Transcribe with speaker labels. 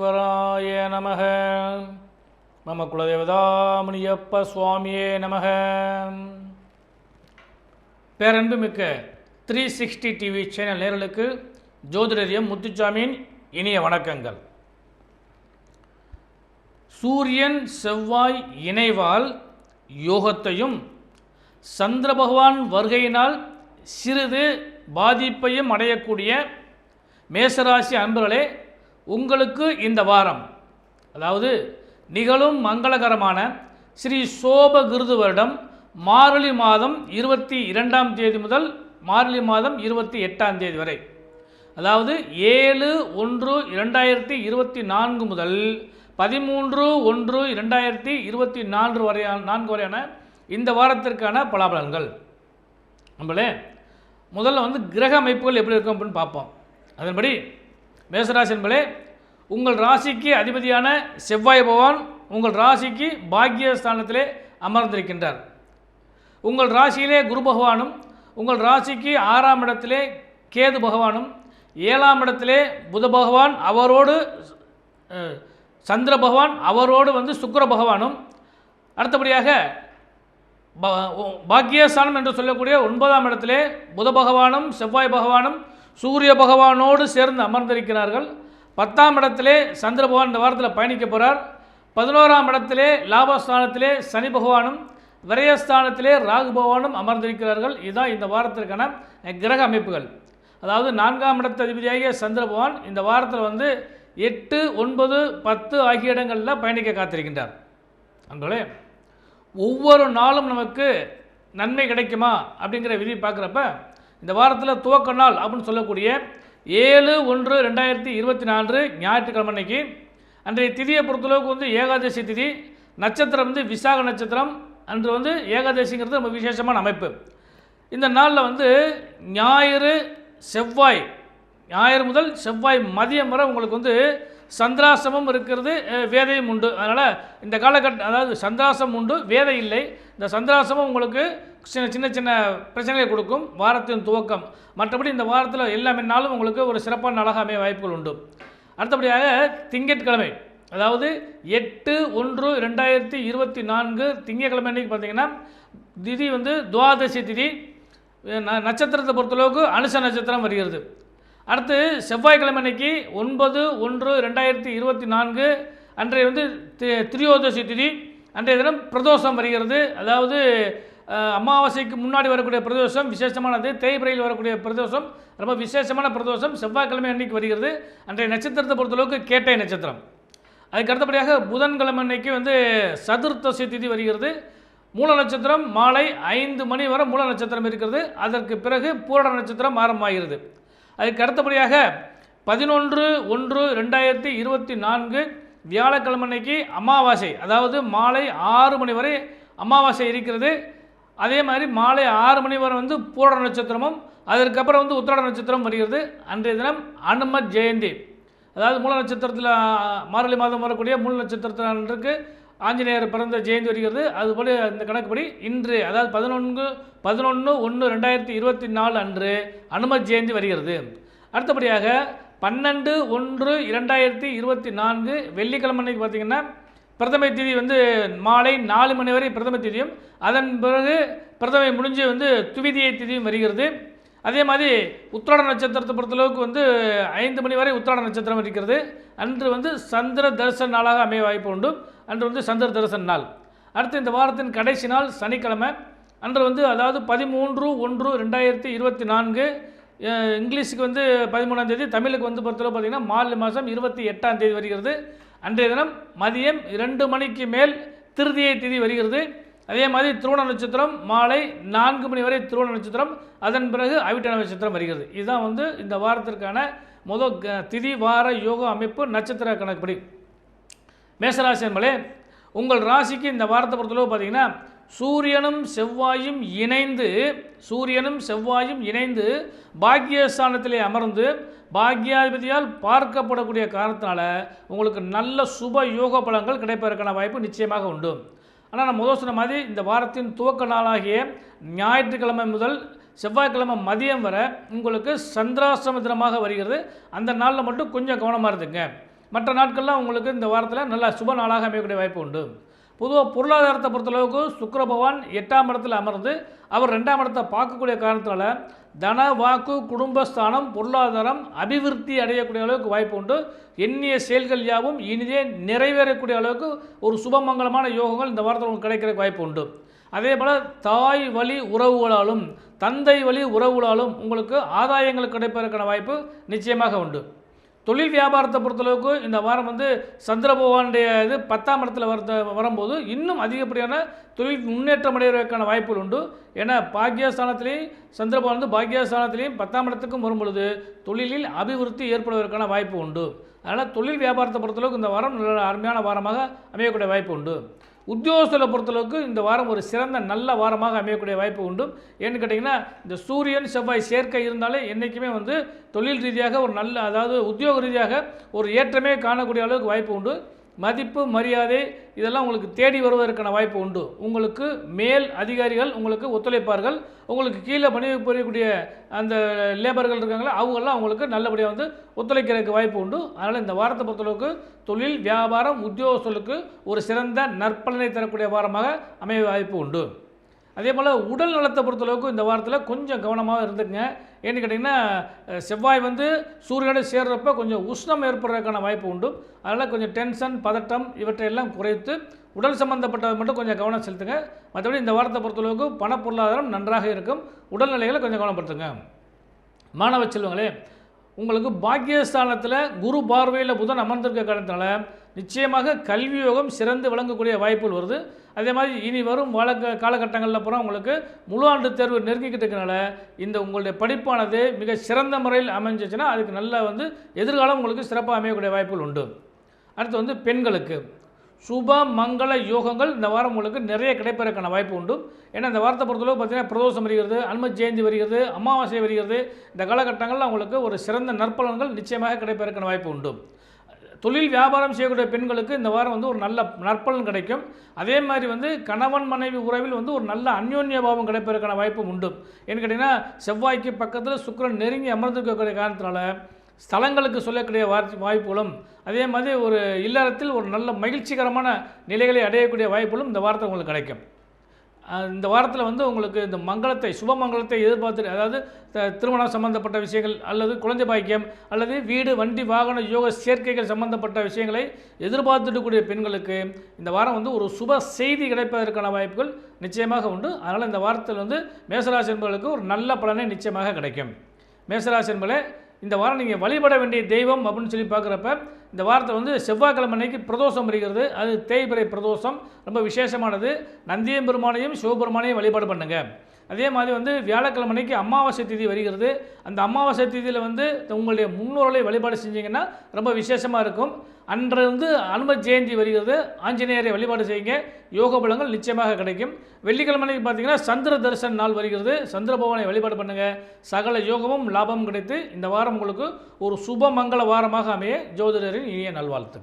Speaker 1: விக்னேஸ்வராய நமக. மம குலதேவதாமுனியப்ப சுவாமியே நமக. பேரன்புமிக்க த்ரீ சிக்ஸ்டி டிவி சேனல் நேரலுக்கு ஜோதிடரியம் முத்துச்சாமியின் இனிய வணக்கங்கள். சூரியன் செவ்வாய் இணைவால் யோகத்தையும் சந்திர பகவான் வருகையினால் சிறிது பாதிப்பையும் அடையக்கூடிய மேசராசி அன்பர்களே உங்களுக்கு இந்த வாரம் அதாவது நிகழும் மங்களகரமான ஸ்ரீ சோப கிருது வருடம் மார்கழி மாதம் இருபத்தி இரண்டாம் தேதி முதல் மார்கழி மாதம் இருபத்தி எட்டாம் தேதி வரை. அதாவது ஏழு ஒன்று இரண்டாயிரத்தி இருபத்தி நான்கு முதல் பதிமூன்று ஒன்று இரண்டாயிரத்தி இருபத்தி நான்கு வரையான நான்கு வரையான இந்த வாரத்திற்கான பலாபலன்கள். நம்மளே முதல்ல வந்து கிரக அமைப்புகள் எப்படி இருக்கும் அப்படின்னு பார்ப்போம். அதன்படி மேசராசி என்பதே உங்கள் ராசிக்கு அதிபதியான செவ்வாய் பகவான் உங்கள் ராசிக்கு பாக்கியஸ்தானத்திலே அமர்ந்திருக்கின்றார். உங்கள் ராசியிலே குரு பகவானும் உங்கள் ராசிக்கு ஆறாம் இடத்திலே கேது பகவானும் ஏழாம் இடத்திலே புத பகவான் அவரோடு சந்திர பகவான் அவரோடு வந்து சுக்கர பகவானும் அடுத்தபடியாக ப- ஓ- பாக்கியஸ்தானம் என்று சொல்லக்கூடிய ஒன்பதாம் இடத்திலே புத பகவானும் செவ்வாய் பகவானும் சூரிய பகவானோடு சேர்ந்து அமர்ந்திருக்கிறார்கள். பத்தாம் இடத்திலே சந்திர பகவான் இந்த வாரத்தில் பயணிக்க போகிறார் பதினோராம் இடத்திலே லாபஸ்தானத்திலே சனி பகவானும் விரயஸ்தானத்திலே ராகு பகவானும் அமர்ந்திருக்கிறார்கள். இதுதான் இந்த வாரத்திற்கான கிரக அமைப்புகள். அதாவது நான்காம் இடத்து அதிபதியாகிய சந்திர பகவான் இந்த வாரத்தில் வந்து எட்டு ஒன்பது பத்து ஆகிய இடங்களில் பயணிக்க காத்திருக்கின்றார். அன்பர்களே ஒவ்வொரு நாளும் நமக்கு நன்மை கிடைக்குமா அப்படிங்கிற விதி பார்க்குறப்ப இந்த வாரத்தில் துவக்க நாள் அப்படின்னு சொல்லக்கூடிய ஏழு ஒன்று ரெண்டாயிரத்தி இருபத்தி நான்கு ஞாயிற்றுக்கிழமை அன்னைக்கு அன்றைய திதியை பொறுத்தளவுக்கு வந்து ஏகாதசி திதி நட்சத்திரம் வந்து விசாக நட்சத்திரம் அன்று வந்து ஏகாதசிங்கிறது ரொம்ப விசேஷமான அமைப்பு. இந்த நாளில் வந்து ஞாயிறு செவ்வாய் ஞாயிறு முதல் செவ்வாய் மதியம் வரை உங்களுக்கு வந்து சந்திராசமும் இருக்கிறது வேதையும் உண்டு. அதனால் இந்த காலகட்ட அதாவது சந்திராசம் உண்டு வேதை இல்லை. இந்த சந்திராசமும் உங்களுக்கு சின்ன சின்ன சின்ன பிரச்சனைகளை கொடுக்கும். வாரத்தின் துவக்கம். மற்றபடி இந்த வாரத்தில் எல்லாமே நாளும் உங்களுக்கு ஒரு சிறப்பான நாளாக அமைய வாய்ப்புகள் உண்டு. அடுத்தபடியாக திங்கட்கிழமை. அதாவது எட்டு ஒன்று ரெண்டாயிரத்தி இருபத்தி நான்கு திங்கட்கிழமை அன்றைக்கி பார்த்தீங்கன்னா திதி வந்து துவாதசி திதி. ந- நட்சத்திரத்தை பொறுத்தளவுக்கு அனுச நட்சத்திரம் வருகிறது. அடுத்து செவ்வாய்க்கிழமை அன்னைக்கு ஒன்பது ஒன்று ரெண்டாயிரத்தி இருபத்தி நான்கு அன்றைய வந்து தி- திரியோதசி திதி. அன்றைய தினம் பிரதோஷம் வருகிறது. அதாவது அமாவாசைக்கு முன்னாடி வரக்கூடிய பிரதோஷம் விசேஷமானது தேய்பிரையில் வரக்கூடிய பிரதோஷம் ரொம்ப விசேஷமான பிரதோஷம் செவ்வாய்க்கிழமை அன்னைக்கு வருகிறது. அன்றைய நட்சத்திரத்தை பொறுத்தளவுக்கு கேட்டை நட்சத்திரம். அதுக்கு அடுத்தபடியாக புதன்கிழமை அன்னைக்கு வந்து சதுர்த்தசி திதி வருகிறது. மூல நட்சத்திரம் மாலை ஐந்து மணி வரை மூல நட்சத்திரம் இருக்கிறது. அதற்கு பிறகு பூரண நட்சத்திரம் ஆரம்பமாகிறது. அதுக்கு அடுத்தபடியாக பதினொன்று ஒன்று ரெண்டாயிரத்தி இருபத்தி நான்கு வியாழக்கிழமை அன்னைக்கு அமாவாசை அதாவது மாலை ஆறு மணி வரை அமாவாசை இருக்கிறது. அதே மாதிரி மாலை ஆறு மணி வரை வந்து பூரண நட்சத்திரமும் அதற்கப்புறம் வந்து உத்திராட நட்சத்திரம் வருகிறது. அன்றைய தினம் அனுமத் ஜெயந்தி. அதாவது மூல நட்சத்திரத்தில் மார்கழி மாதம் வரக்கூடிய மூல நட்சத்திரத்தில் அன்றைக்கு ஆஞ்சநேயர் பிறந்த ஜெயந்தி வருகிறது. அதுபோல் இந்த கணக்குப்படி இன்று அதாவது பதினொன்று பதினொன்று ஒன்று ரெண்டாயிரத்தி இருபத்தி நாலு அன்று அனுமத் ஜெயந்தி வருகிறது. அடுத்தபடியாக பன்னெண்டு ஒன்று இரண்டாயிரத்தி இருபத்தி நான்கு வெள்ளிக்கிழமை அன்னைக்கு பார்த்தீங்கன்னா பிரதமை திதி வந்து மாலை நாலு மணி வரை பிரதம திதியும் அதன் பிறகு பிரதமை முடிஞ்சு வந்து துவிதியை திதியும் வருகிறது. அதே மாதிரி உத்திராட நட்சத்திரத்தை பொறுத்தளவுக்கு வந்து ஐந்து மணி வரை உத்திராட நட்சத்திரம் இருக்கிறது. அன்று வந்து சந்திர தரிசன நாளாக அமைய வாய்ப்பு உண்டு. அன்று வந்து சந்திர தரிசன நாள். அடுத்து இந்த வாரத்தின் கடைசி நாள் சனிக்கிழமை. அன்று வந்து அதாவது பதிமூன்று ஒன்று ரெண்டாயிரத்தி இருபத்தி நான்கு இங்கிலீஷுக்கு வந்து பதிமூணாம் தேதி தமிழுக்கு வந்து பொறுத்தளவு பார்த்திங்கன்னா மார்ச் மாதம் இருபத்தி எட்டாம் தேதி வருகிறது. அன்றைய தினம் மதியம் இரண்டு மணிக்கு மேல் திருதியை திதி வருகிறது. அதே மாதிரி திருவண நட்சத்திரம் மாலை நான்கு மணி வரை திருவண நட்சத்திரம். அதன் பிறகு அவிட்ட நட்சத்திரம் வருகிறது. இதுதான் வந்து இந்த வாரத்திற்கான முதல் க- திதி வார யோக அமைப்பு நட்சத்திர கணக்குப்படி. மேசராசி என்பதே உங்கள் ராசிக்கு இந்த வாரத்தை பொறுத்தளவு பார்த்தீங்கன்னா சூரியனும் செவ்வாயும் இணைந்து சூரியனும் செவ்வாயும் இணைந்து பாக்கியஸ்தானத்திலே அமர்ந்து பாக்யாதிபதியால் பார்க்கப்படக்கூடிய காரணத்தினால உங்களுக்கு நல்ல சுப யோக பலங்கள் கிடைப்பதற்கான வாய்ப்பு நிச்சயமாக உண்டு. ஆனால் நான் முதல் சொன்ன மாதிரி இந்த வாரத்தின் துவக்க நாளாகிய ஞாயிற்றுக்கிழமை முதல் செவ்வாய்க்கிழமை மதியம் வரை உங்களுக்கு சந்திராசிரம தினமாக வருகிறது. அந்த நாளில் மட்டும் கொஞ்சம் கவனமாக இருந்துங்க மற்ற நாட்கள்லாம் உங்களுக்கு இந்த வாரத்தில் நல்ல சுப நாளாக அமையக்கூடிய வாய்ப்பு உண்டு. பொதுவாக பொருளாதாரத்தை பொறுத்தளவுக்கு சுக்கர பகவான் எட்டாம் இடத்தில் அமர்ந்து அவர் ரெண்டாம் இடத்தை பார்க்கக்கூடிய காரணத்தினால தன வாக்கு குடும்பஸ்தானம் பொருளாதாரம் அபிவிருத்தி அடையக்கூடிய அளவுக்கு வாய்ப்பு உண்டு. எண்ணிய செயல்கள் யாவும் இனிதே நிறைவேறக்கூடிய அளவுக்கு ஒரு சுபமங்கலமான யோகங்கள் இந்த வாரத்தில் உங்களுக்கு கிடைக்கிற வாய்ப்பு உண்டு. அதே போல் தாய் வழி உறவுகளாலும் தந்தை வழி உறவுகளாலும் உங்களுக்கு ஆதாயங்கள் கிடைப்பதற்கான வாய்ப்பு நிச்சயமாக உண்டு. தொழில் வியாபாரத்தை பொறுத்தளவுக்கு இந்த வாரம் வந்து சந்திர பகவானுடைய இது பத்தாம் இடத்துல வரத வரும்போது இன்னும் அதிகப்படியான தொழில் முன்னேற்றம் அடைவதற்கான வாய்ப்புகள் உண்டு. ஏன்னா பாக்யஸ்தானத்திலையும் சந்திர பகவான் வந்து பாக்யஸ்தானத்திலையும் பத்தாம் இடத்துக்கும் வரும் பொழுது தொழிலில் அபிவிருத்தி ஏற்படுவதற்கான வாய்ப்பு உண்டு. அதனால் தொழில் வியாபாரத்தை பொறுத்தளவுக்கு இந்த வாரம் நல்ல அருமையான வாரமாக அமையக்கூடிய வாய்ப்பு உண்டு. உத்தியோகத்தில் பொறுத்தளவுக்கு இந்த வாரம் ஒரு சிறந்த நல்ல வாரமாக அமையக்கூடிய வாய்ப்பு உண்டு. ஏன்னு கேட்டிங்கன்னா இந்த சூரியன் செவ்வாய் சேர்க்கை இருந்தாலே என்றைக்குமே வந்து தொழில் ரீதியாக ஒரு நல்ல அதாவது உத்தியோக ரீதியாக ஒரு ஏற்றமே காணக்கூடிய அளவுக்கு வாய்ப்பு உண்டு. மதிப்பு மரியாதை இதெல்லாம் உங்களுக்கு தேடி வருவதற்கான வாய்ப்பு உண்டு. உங்களுக்கு மேல் அதிகாரிகள் உங்களுக்கு ஒத்துழைப்பார்கள். உங்களுக்கு கீழே பணி புரியக்கூடிய அந்த லேபர்கள் இருக்காங்களோ அவங்கெல்லாம் உங்களுக்கு நல்லபடியாக வந்து ஒத்துழைக்கிறதுக்கு வாய்ப்பு உண்டு. அதனால் இந்த வாரத்தை பொறுத்தளவுக்கு தொழில் வியாபாரம் உத்தியோகஸ்தலுக்கு ஒரு சிறந்த நற்பலனை தரக்கூடிய வாரமாக அமைய வாய்ப்பு உண்டு. அதே போல் உடல் நலத்தை பொறுத்தளவுக்கு இந்த வாரத்தில் கொஞ்சம் கவனமாக இருந்துக்குங்க. ஏன்னு கேட்டிங்கன்னா செவ்வாய் வந்து சூரியனோடு சேர்றப்ப கொஞ்சம் உஷ்ணம் ஏற்படுறதுக்கான வாய்ப்பு உண்டு. அதனால் கொஞ்சம் டென்ஷன் பதட்டம் இவற்றையெல்லாம் குறைத்து உடல் சம்பந்தப்பட்டது மட்டும் கொஞ்சம் கவனம் செலுத்துங்க. மற்றபடி இந்த வாரத்தை பொறுத்தளவுக்கு பண பொருளாதாரம் நன்றாக இருக்கும். உடல்நிலைகளை கொஞ்சம் கவனப்படுத்துங்க. மாணவ செல்வங்களே உங்களுக்கு பாக்கியஸ்தானத்தில் குரு பார்வையில் புதன் அமர்ந்திருக்க காரணத்தினால நிச்சயமாக கல்வி யோகம் சிறந்து விளங்கக்கூடிய வாய்ப்புகள் வருது. அதே மாதிரி இனி வரும் வழக்க காலகட்டங்களில் பூரா உங்களுக்கு முழு ஆண்டு தேர்வு நெருங்கிக்கிட்டு இருக்கனால இந்த உங்களுடைய படிப்பானது மிக சிறந்த முறையில் அமைஞ்சிச்சுன்னா அதுக்கு நல்லா வந்து எதிர்காலம் உங்களுக்கு சிறப்பாக அமையக்கூடிய வாய்ப்புகள் உண்டு. அடுத்து வந்து பெண்களுக்கு. சுப மங்கள யோகங்கள் இந்த வாரம் உங்களுக்கு நிறைய கிடைப்பதற்கான வாய்ப்பு உண்டு. ஏன்னா இந்த வாரத்தை பொறுத்தளவு பார்த்தீங்கன்னா பிரதோஷம் வருகிறது அன்ம ஜெயந்தி வருகிறது அமாவாசை வருகிறது. இந்த காலகட்டங்களில் உங்களுக்கு ஒரு சிறந்த நற்பலன்கள் நிச்சயமாக கிடைப்பதற்கான வாய்ப்பு உண்டு. தொழில் வியாபாரம் செய்யக்கூடிய பெண்களுக்கு இந்த வாரம் வந்து ஒரு நல்ல நற்பலன் கிடைக்கும். அதே மாதிரி வந்து கணவன் மனைவி உறவில் வந்து ஒரு நல்ல அந்யோன்ய பாவம் கிடைப்பதற்கான வாய்ப்பும் உண்டு. ஏன்னு கேட்டிங்கன்னா செவ்வாய்க்கு பக்கத்தில் சுக்கிரன் நெருங்கி அமர்ந்திருக்கக்கூடிய காரணத்தினால ஸ்தலங்களுக்கு சொல்லக்கூடிய வாய்ப்புகளும் அதே மாதிரி ஒரு இல்லறத்தில் ஒரு நல்ல மகிழ்ச்சிகரமான நிலைகளை அடையக்கூடிய வாய்ப்புகளும் இந்த வாரத்தில் உங்களுக்கு கிடைக்கும். இந்த வாரத்தில் வந்து உங்களுக்கு இந்த மங்களத்தை சுப மங்களத்தை எதிர்பார்த்து அதாவது த- திருமணம் சம்பந்தப்பட்ட விஷயங்கள் அல்லது குழந்தை பாக்கியம் அல்லது வீடு வண்டி வாகன யோக சேர்க்கைகள் சம்பந்தப்பட்ட விஷயங்களை எதிர்பார்த்துடக்கூடிய பெண்களுக்கு இந்த வாரம் வந்து ஒரு சுப செய்தி கிடைப்பதற்கான வாய்ப்புகள் நிச்சயமாக உண்டு. அதனால் இந்த வாரத்தில் வந்து மேசராசி என்பவர்களுக்கு ஒரு நல்ல பலனை நிச்சயமாக கிடைக்கும். மேசராசி என்பதே இந்த வாரம் நீங்கள் வழிபட வேண்டிய தெய்வம் அப்படின்னு சொல்லி பார்க்குறப்ப இந்த வாரத்தில் வந்து செவ்வாய்க்கிழமை அன்னைக்கு பிரதோஷம் வருகிறது. அது தேய்பிறை பிரதோஷம். ரொம்ப விசேஷமானது. நந்தியம் பெருமானையும் சிவபெருமானையும் வழிபாடு பண்ணுங்கள் அதே மாதிரி வந்து வியாழக்கிழமை அன்னைக்கு அமாவாசை திதி வருகிறது. அந்த அமாவாசை திதியில் வந்து உங்களுடைய முன்னோர்களை வழிபாடு செஞ்சீங்கன்னா ரொம்ப விசேஷமாக இருக்கும். அன்று வந்து அனும ஜெயந்தி வருகிறது. ஆஞ்சநேயரை வழிபாடு செய்யுங்க. யோக பலங்கள் நிச்சயமாக கிடைக்கும். வெள்ளிக்கிழமைக்கு பார்த்தீங்கன்னா சந்திர தரிசன நாள் வருகிறது. சந்திர பகவானை வழிபாடு பண்ணுங்கள் சகல யோகமும் லாபமும் கிடைத்து இந்த வாரம் உங்களுக்கு ஒரு சுப மங்கள வாரமாக அமைய ஜோதிடரின் இனிய நல்வாழ்த்துக்கள்.